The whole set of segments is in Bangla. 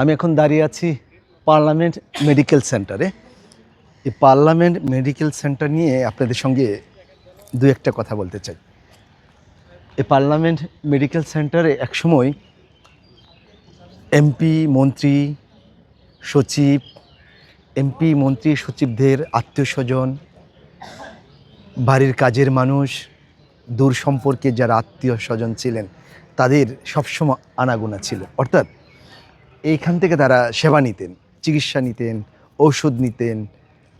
আমি এখন দাঁড়িয়ে আছি পার্লামেন্ট মেডিকেল সেন্টারে। এই পার্লামেন্ট মেডিকেল সেন্টার নিয়ে আপনাদের সঙ্গে দু একটা কথা বলতে চাই। এই পার্লামেন্ট মেডিকেল সেন্টারে একসময় এমপি, মন্ত্রী, সচিব, এমপি, মন্ত্রী, সচিবদের আত্মীয় স্বজন, বাড়ির কাজের মানুষ, দূর সম্পর্কে যারা আত্মীয় স্বজন ছিলেন, তাদের সবসময় আনাগোনা ছিল। অর্থাৎ এইখান থেকে তারা সেবা নিতেন, চিকিৎসা নিতেন, ঔষধ নিতেন।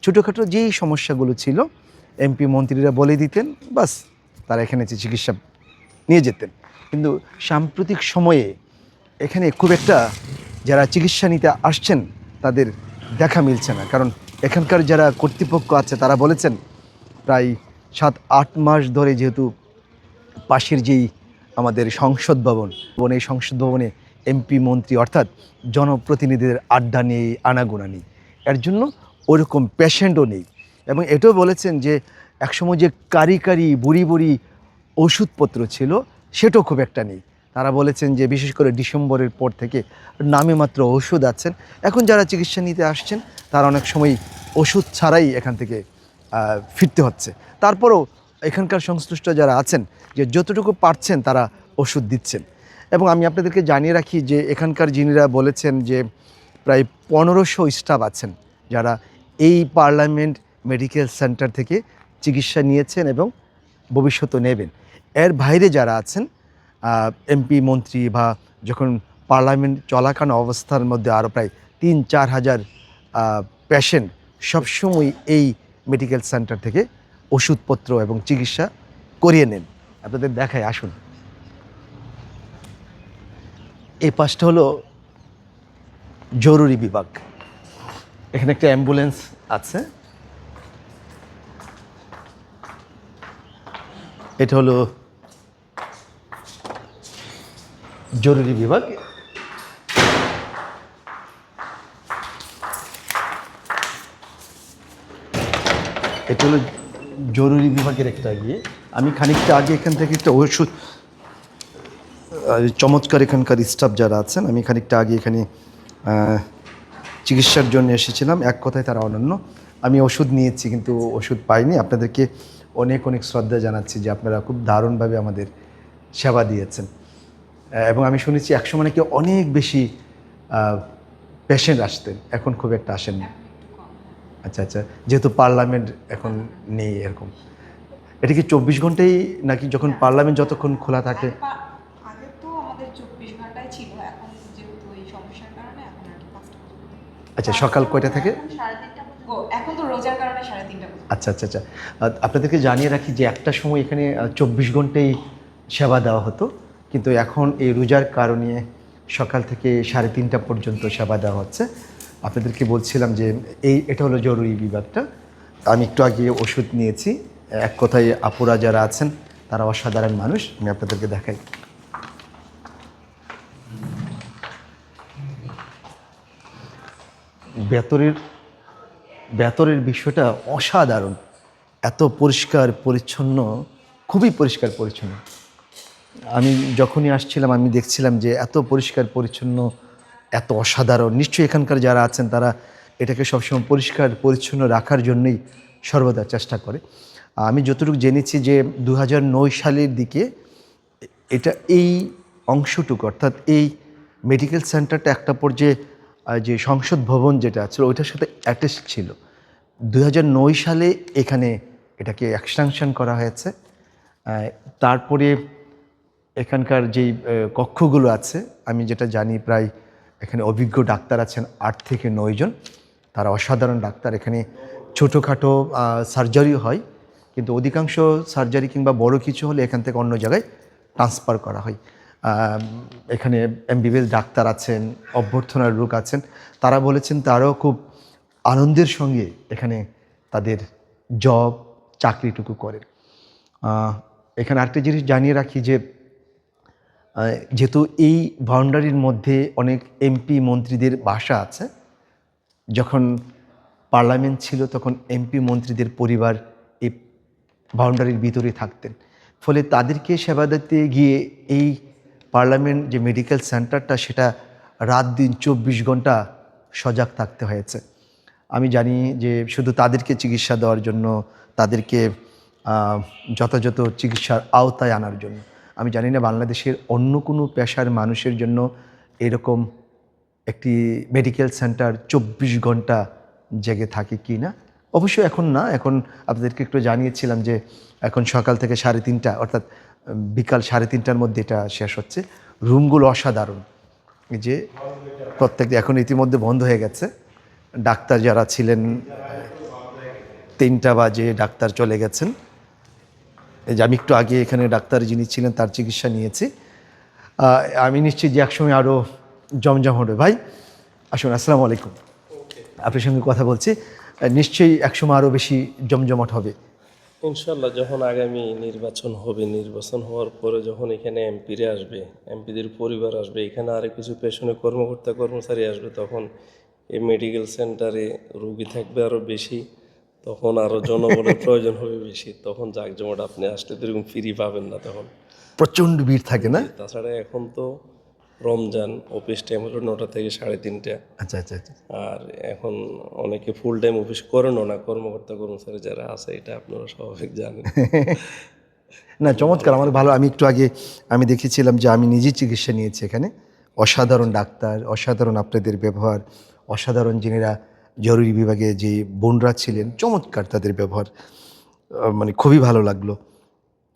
ছোটোখাটো যেই সমস্যাগুলো ছিল, এমপি মন্ত্রীরা বলে দিতেন, বাস তারা এখানে এসে চিকিৎসা নিয়ে যেতেন। কিন্তু সাম্প্রতিক সময়ে এখানে খুব একটা যারা চিকিৎসা নিতে আসছেন, তাদের দেখা মিলছে না। কারণ এখানকার যারা কর্তৃপক্ষ আছে, তারা বলেছেন, প্রায় সাত, আট মাস ধরে যেহেতু পাশের যেই আমাদের সংসদ ভবন, এই সংসদ ভবনে এমপি মন্ত্রী অর্থাৎ জনপ্রতিনিধিদের আড্ডা নেই, আনাগোনা নেই। এর জন্য ওরকম পেশেন্টও নেই। এবং এটাও বলেছেন যে একসময় যে কারি কারি বুড়ি বুড়ি ওষুধপত্র ছিল, সেটাও খুব একটা নেই। তারা বলেছেন যে বিশেষ করে ডিসেম্বরের পর থেকে নামে মাত্র ওষুধ আছেন। এখন যারা চিকিৎসা নিতে আসছেন, তারা অনেক সময় ওষুধ ছাড়াই এখান থেকে ফিরতে হচ্ছে। তারপরও এখানকার সংশ্লিষ্ট যারা আছেন, যে যতটুকু পারছেন, তারা ওষুধ দিচ্ছেন। এবং আমি আপনাদেরকে জানিয়ে রাখি যে এখানকার যিনিরা বলেছেন যে প্রায় পনেরোশো স্টাফ আছেন যারা এই পার্লামেন্ট মেডিকেল সেন্টার থেকে চিকিৎসা নিয়েছেন এবং ভবিষ্যতে নেবেন। এর বাইরে যারা আছেন এমপি, মন্ত্রী বা যখন পার্লামেন্ট চলাকালীন অবস্থার মধ্যে আরও প্রায় তিন, চার হাজার পেশেন্ট সবসময় এই মেডিকেল সেন্টার থেকে ওষুধপত্র এবং চিকিৎসা করিয়ে নেন। আপনাদের দেখায়, আসুন। এই পাশটা হলো জরুরি বিভাগ। এখানে একটা অ্যাম্বুলেন্স আছে। এটা হলো জরুরি বিভাগ। এটা হলো জরুরি বিভাগের একটা ইয়ে। আমি খানিকটা আগে এখান থেকে একটা ওষুধ চমৎকার এখানকার স্টাফ যারা আছেন আমি খানিকটা আগে এখানে চিকিৎসার জন্য এসেছিলাম। এক কথায় তারা অনন্য। আমি ওষুধ নিয়েছি কিন্তু ওষুধ পাইনি। আপনাদেরকে অনেক অনেক শ্রদ্ধা জানাচ্ছি যে আপনারা খুব দারুণভাবে আমাদের সেবা দিয়েছেন। এবং আমি শুনেছি একসময় নাকি অনেক বেশি পেশেন্ট আসতেন। এখন খুব একটা আসেন না আচ্ছা আচ্ছা। যেহেতু পার্লামেন্ট এখন নেই এরকম। এটা কি চব্বিশ ঘন্টাই নাকি যখন পার্লামেন্ট যতক্ষণ খোলা থাকে? চব্বিশ ঘন্টায় ছিল এখন যেহেতু এই সমস্যার কারণে এখন আর কি পাঁচটা আচ্ছা সকাল কয়টা থেকে? এখন সাড়ে তিনটা এখন তো রোজার কারণে সাড়ে তিনটা আচ্ছা আচ্ছা আচ্ছা। আপনাদেরকে জানিয়ে রাখি যে একটা সময় এখানে চব্বিশ ঘন্টাই সেবা দেওয়া হতো কিন্তু এখন এই রোজার কারণে সকাল থেকে সাড়ে তিনটা পর্যন্ত সেবা দেওয়া হচ্ছে। আপনাদেরকে বলছিলাম যে এই এটা হলো জরুরি বিভাগটা আমি একটু আগে ওষুধ নিয়েছি। এক কথায় আপুরা যারা আছেন তারা অসাধারণ মানুষ। আমি আপনাদেরকে দেখাই। বেতরের বেতরের বিষয়টা অসাধারণ। এত পরিষ্কার, পরিচ্ছন্ন, খুবই পরিষ্কার পরিচ্ছন্ন। আমি যখনই আসছিলাম, আমি দেখছিলাম যে এত পরিষ্কার, পরিচ্ছন্ন, এত অসাধারণ। নিশ্চয়ই এখানকার যারা আছেন, তারা এটাকে সবসময় পরিষ্কার, পরিচ্ছন্ন রাখার জন্যই সর্বদা চেষ্টা করে। আমি যতটুকু জেনেছি যে দু হাজার নয় সালের দিকে এটা এই অংশটুকু, অর্থাৎ এই মেডিকেল সেন্টারটা একটা পর্যায়ে যে সংসদ ভবন যেটা আছে ওইটার সাথে অ্যাটাচ ছিল। দু হাজার নয় সালে এখানে এটাকে এক্সটেনশন করা হয়েছে। তারপরে এখানকার যেই কক্ষগুলো আছে, আমি যেটা জানি প্রায় এখানে অভিজ্ঞ ডাক্তার আছেন আট থেকে নয় জন। তারা অসাধারণ ডাক্তার। এখানে ছোটোখাটো সার্জারিও হয়, কিন্তু অধিকাংশ সার্জারি কিংবা বড় কিছু হলে এখান থেকে অন্য জায়গায় ট্রান্সফার করা হয়। এখানে এমবিবিএস ডাক্তার আছেন, অভ্যর্থনার রোগ আছেন। তারা বলেছেন তারাও খুব আনন্দের সঙ্গে এখানে তাদের জব চাকরিটুকু করেন। এখানে আরেকটা জিনিস জানিয়ে রাখি যে যেহেতু এই বাউন্ডারির মধ্যে অনেক এমপি মন্ত্রীদের বাসা আছে, যখন পার্লামেন্ট ছিল তখন এমপি মন্ত্রীদের পরিবার এই বাউন্ডারির ভিতরে থাকতেন। ফলে তাদেরকে সেবা দিতে গিয়ে এই পার্লামেন্ট যে মেডিকেল সেন্টারটা, সেটা রাত দিন চব্বিশ ঘণ্টা সজাগ থাকতে হয়েছে। আমি জানি যে শুধু তাদেরকে চিকিৎসা দেওয়ার জন্য, তাদেরকে যথাযথ চিকিৎসার আওতায় আনার জন্য। আমি জানি না বাংলাদেশের অন্য কোনো পেশার মানুষের জন্য এরকম একটি মেডিকেল সেন্টার চব্বিশ ঘণ্টা জেগে থাকে কি না? অবশ্যই এখন না, এখন আপনাদেরকে একটু জানিয়েছিলাম যে এখন সকাল থেকে সাড়ে তিনটা, অর্থাৎ বিকাল সাড়ে তিনটার মধ্যে এটা শেষ হচ্ছে। রুমগুলো অসাধারণ। যে প্রত্যেক এখন ইতিমধ্যে বন্ধ হয়ে গেছে। ডাক্তার যারা ছিলেন, তিনটা বাজে ডাক্তার চলে গেছেন। এই যে আমি একটু আগে এখানে ডাক্তার যিনি ছিলেন, তার চিকিৎসা নিয়েছি। আমি নিশ্চিত যে একসময় আরও জমজম হবে। ভাই, আসুন, আসসালামু আলাইকুম। আপনার সঙ্গে কথা বলছি। নিশ্চয়ই একসময় আরও বেশি জমজমাট হবে। ইনশাল্লাহ যখন আগামী নির্বাচন হবে নির্বাচন হওয়ার পরে যখন এখানে এমপিরা আসবে এমপিদের পরিবার আসবে এখানে আরও কিছু পেশনে কর্মকর্তা কর্মচারী আসবে তখন এই মেডিকেল সেন্টারে রুগী থাকবে আরও বেশি তখন আরও জনবলের প্রয়োজন হবে বেশি তখন জাকজমট আপনি আসলে তো এরকম ফ্রি পাবেন না তখন। প্রচণ্ড ভিড় থাকে না? তাছাড়া এখন তো রমজান অফিস টাইম হলো নটা থেকে সাড়ে তিনটা। আচ্ছা আচ্ছা আচ্ছা। আর এখন অনেকে ফুল টাইম অফিস করেনও না কর্মকর্তা কর্মচারী যারা আছে এটা আপনারা স্বাভাবিক জানেন। না চমৎকার আমার ভালো। আমি একটু আগে আমি দেখেছিলাম যে আমি নিজেই চিকিৎসা নিয়েছি এখানে। অসাধারণ ডাক্তার অসাধারণ আপনাদের ব্যবহার অসাধারণ যিনিরা জরুরি বিভাগে যে বোনরা ছিলেন চমৎকার তাদের ব্যবহার। মানে খুবই ভালো লাগল।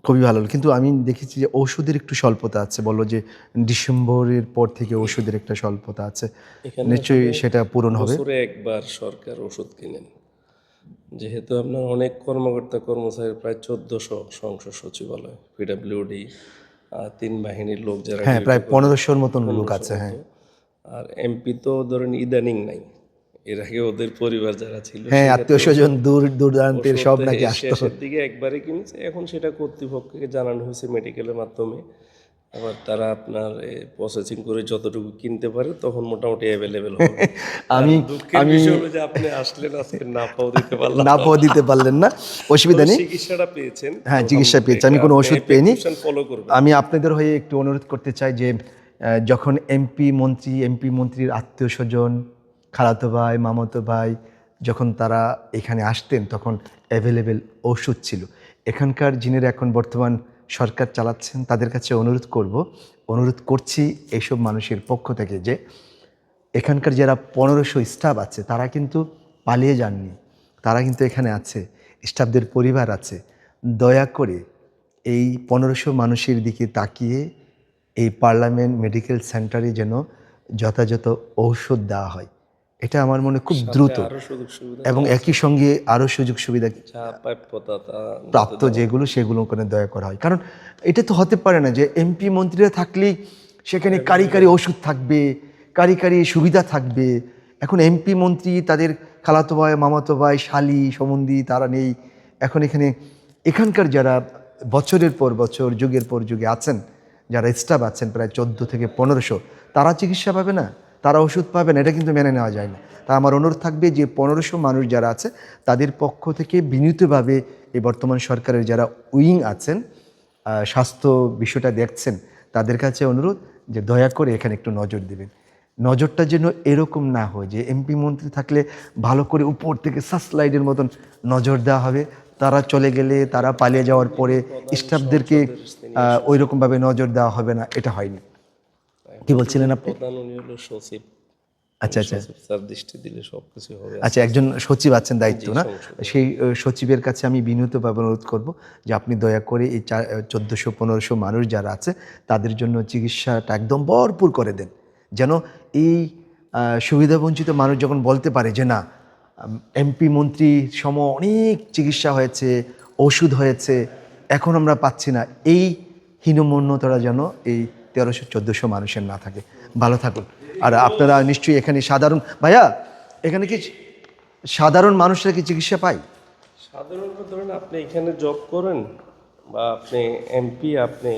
খুবই ভালো কিন্তু আমি দেখেছি যে ওষুধের একটু স্বল্পতা আছে। বলল যে ডিসেম্বরের পর থেকে ওষুধের একটা স্বল্পতা আছে। নিশ্চয়ই সেটা পূরণ হবে। একবার সরকার ওষুধ কিনেন। যেহেতু আপনার অনেক কর্মকর্তা কর্মচারী প্রায় চোদ্দশো সংসদ সচিবালয় পিডাব্লিউডি তিন বাহিনীর লোক যারা হ্যাঁ প্রায় পনেরোশোর মতন লোক আছে হ্যাঁ। আর এমপি তো ধরেন ইদানিং নাই। এর আগে ওদের পরিবার যারা ছিল হ্যাঁ আত্মীয় স্বজন দূর দূরান্তের সব নাকি আসতো। শেষের দিকে একবারে কিনেছে এখন সেটা কর্তৃপক্ষকে জানানো হয়েছে মেডিকেলের মাধ্যমে। আবার তারা আপনার প্রসেসিং করে যতটুকু কিনতে পারে তখন মোটামুটি অ্যাভেলেবেল হবে। আমি হলো যে আপনি আসলেন আজকে না পাও দিতে পারলাম না। পাওয়া দিতে পারলেন না। অসুবিধা নেই। চিকিৎসাটা পেয়েছেন। হ্যাঁ চিকিৎসা পেয়েছি। আমি কোনো ওষুধ পেইনি ফলো করবেন। আমি আপনাদের হয়ে একটু অনুরোধ করতে চাই যে যখন এমপি মন্ত্রী এমপি মন্ত্রীর আত্মীয় স্বজন খালাতো ভাই, মামাতো ভাই যখন তারা এখানে আসতেন তখন অ্যাভেলেবেল ওষুধ ছিল। এখানকার যিনিরা এখন বর্তমান সরকার চালাচ্ছেন তাদের কাছে অনুরোধ করব, অনুরোধ করছি এইসব মানুষের পক্ষ থেকে যে এখানকার যারা পনেরোশো স্টাফ আছে তারা কিন্তু পালিয়ে যাননি। তারা কিন্তু এখানে আছে স্টাফদের পরিবার আছে। দয়া করে এই পনেরোশো মানুষের দিকে তাকিয়ে এই পার্লামেন্ট মেডিকেল সেন্টারে যেন যথাযথ ঔষধ দেওয়া হয়। এটা আমার মনে খুব দ্রুত। এবং একই সঙ্গে আরও সুযোগ সুবিধা প্রাপ্ত যেগুলো সেগুলো ওখানে দয়া করা হয়। কারণ এটা তো হতে পারে না যে এমপি মন্ত্রীরা থাকলেই সেখানে কারি কারি ওষুধ থাকবে কারি কারি সুবিধা থাকবে। এখন এমপি মন্ত্রী তাদের খালাতো ভাই মামাতো ভাই শালি সম্বন্ধী তারা নেই। এখন এখানে এখানকার যারা বছরের পর বছর যুগের পর যুগে আছেন যারা স্টাফ আছেন প্রায় চোদ্দ থেকে পনেরোশো তারা চিকিৎসা পাবে না? তারা ওষুধ পাবে না, এটা কিন্তু মেনে নেওয়া যায় না। তা আমার অনুরোধ থাকবে যে পনেরোশো মানুষ যারা আছে, তাদের পক্ষ থেকে বিনীতভাবে এই বর্তমান সরকারের যারা উইং আছেন স্বাস্থ্য বিষয়টা দেখছেন, তাদের কাছে অনুরোধ যে দয়া করে এখানে একটু নজর দেবেন। নজরটা যেন এরকম না হয় যে এমপি মন্ত্রী থাকলে ভালো করে উপর থেকে সাসলাইডের মতন নজর দেওয়া হবে। তারা চলে গেলে, তারা পালিয়ে যাওয়ার পরে স্টাফদেরকে ওই রকমভাবে নজর দেওয়া হবে না, এটা হয়নি। কি বলছিলেন আপনি? প্রধান উনি হলো সচিব। আচ্ছা আচ্ছা। স্যার দৃষ্টি দিলে সবকিছু হবে। আচ্ছা একজন সচিব আছেন দায়িত্ব না? সেই সচিবের কাছে আমি বিনীতভাবে অনুরোধ করব যে আপনি দয়া করে এই চোদ্দোশো পনেরোশো মানুষ যারা আছে তাদের জন্য চিকিৎসাটা একদম ভরপুর করে দেন। যেন এই সুবিধাবঞ্চিত মানুষ যখন বলতে পারে যে না এমপি মন্ত্রী সম অনেক চিকিৎসা হয়েছে ওষুধ হয়েছে এখন আমরা পাচ্ছি না এই হীনমন্যতারা যেন এই তেরোশো চোদ্দোশো মানুষের না থাকে। ভালো থাকুন। আর আপনারা নিশ্চয়ই এখানে সাধারণ ভাইয়া এখানে কি সাধারণ মানুষরা কি চিকিৎসা পায়? সাধারণত ধরেন আপনি এখানে জব করেন বা আপনি এমপি আপনি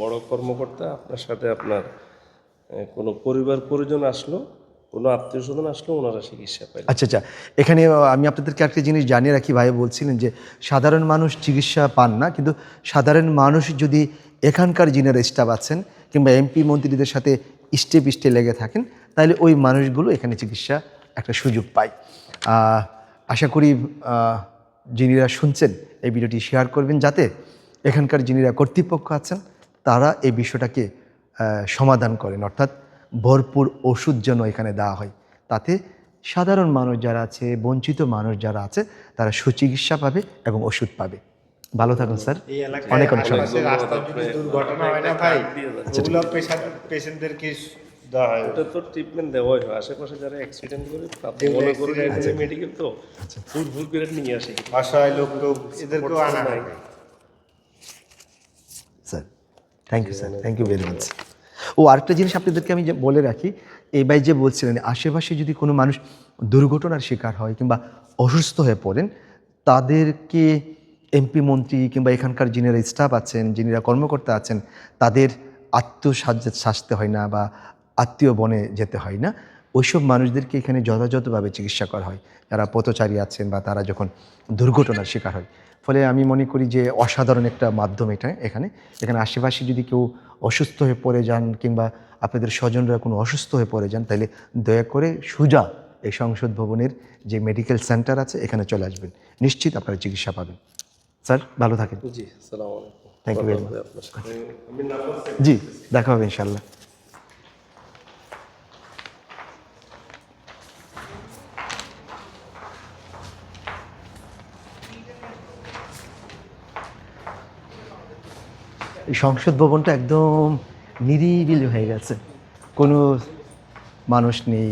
বড় কর্মকর্তা আপনার সাথে আপনার কোনো পরিবার পরিজন আসলো কোনো আত্মীয় স্বজন আসলো ওনারা চিকিৎসা পায়। আচ্ছা আচ্ছা। এখানে আমি আপনাদেরকে একটা জিনিস জানিয়ে রাখি ভাই বলছিলেন যে সাধারণ মানুষ চিকিৎসা পান না কিন্তু সাধারণ মানুষ যদি এখানকার যিনারা স্টাফ আছেন কিংবা এমপি মন্ত্রীদের সাথে স্টেপ স্টে লেগে থাকেন, তাহলে ওই মানুষগুলো এখানে চিকিৎসা একটা সুযোগ পায়। আশা করি যিনিরা শুনছেন এই ভিডিওটি শেয়ার করবেন যাতে এখানকার যিনিরা কর্তৃপক্ষ আছেন, তারা এই বিষয়টাকে সমাধান করেন। অর্থাৎ ভরপুর ওষুধ যেন এখানে দেওয়া হয়। তাতে সাধারণ মানুষ যারা আছে, বঞ্চিত মানুষ যারা আছে, তারা সুচিকিৎসা পাবে এবং ওষুধ পাবে। ভালো থাকুন স্যার। অনেক অনেক দুর্ঘটনা হয় না ভাই ওগুলো পেশেন্টদেরকে দেওয়া হয়? এটা তো ট্রিটমেন্ট দেওয়াই হয়। আশেপাশে যারা অ্যাক্সিডেন্ট করে মনে করুন মেডিকেল তো ফুল ফুল করে নিয়ে আসে। অসহায় লোক টোক এদেরকেও আনা হয় sir thank you sir thank you very much ও আরেকটা জিনিস আপনাদেরকে আমি যে বলে রাখি এই ভাই যে বলছিলেন আশেপাশে যদি কোনো মানুষ দুর্ঘটনার শিকার হয় কিংবা অসুস্থ হয়ে পড়েন তাদেরকে এমপি মন্ত্রী কিংবা এখানকার যিনিরা স্টাফ আছেন যিনিরা কর্মকর্তা আছেন, তাদের আত্মসাহায্যে সাজতে হয় না বা আত্মীয় বনে যেতে হয় না। ওইসব মানুষদেরকে এখানে যথাযথভাবে চিকিৎসা করা হয়। যারা পথচারী আছেন বা তারা যখন দুর্ঘটনার শিকার হয়। ফলে আমি মনে করি যে অসাধারণ একটা মাধ্যম এটা এখানে। এখানে আশেপাশে যদি কেউ অসুস্থ হয়ে পড়ে যান কিংবা আপনাদের স্বজনরা কোনো অসুস্থ হয়ে পড়ে যান, তাহলে দয়া করে সুজা এই সংসদ ভবনের যে মেডিকেল সেন্টার আছে, এখানে চলে আসবেন। নিশ্চিত আপনারা চিকিৎসা পাবেন। স্যার ভালো থাকেন। জি। আমি নাম্বার জি দেখা হবে ইনশাল্লাহ সংসদ ভবনটা একদম নিরিবিলি হয়ে গেছে। কোনো মানুষ নেই।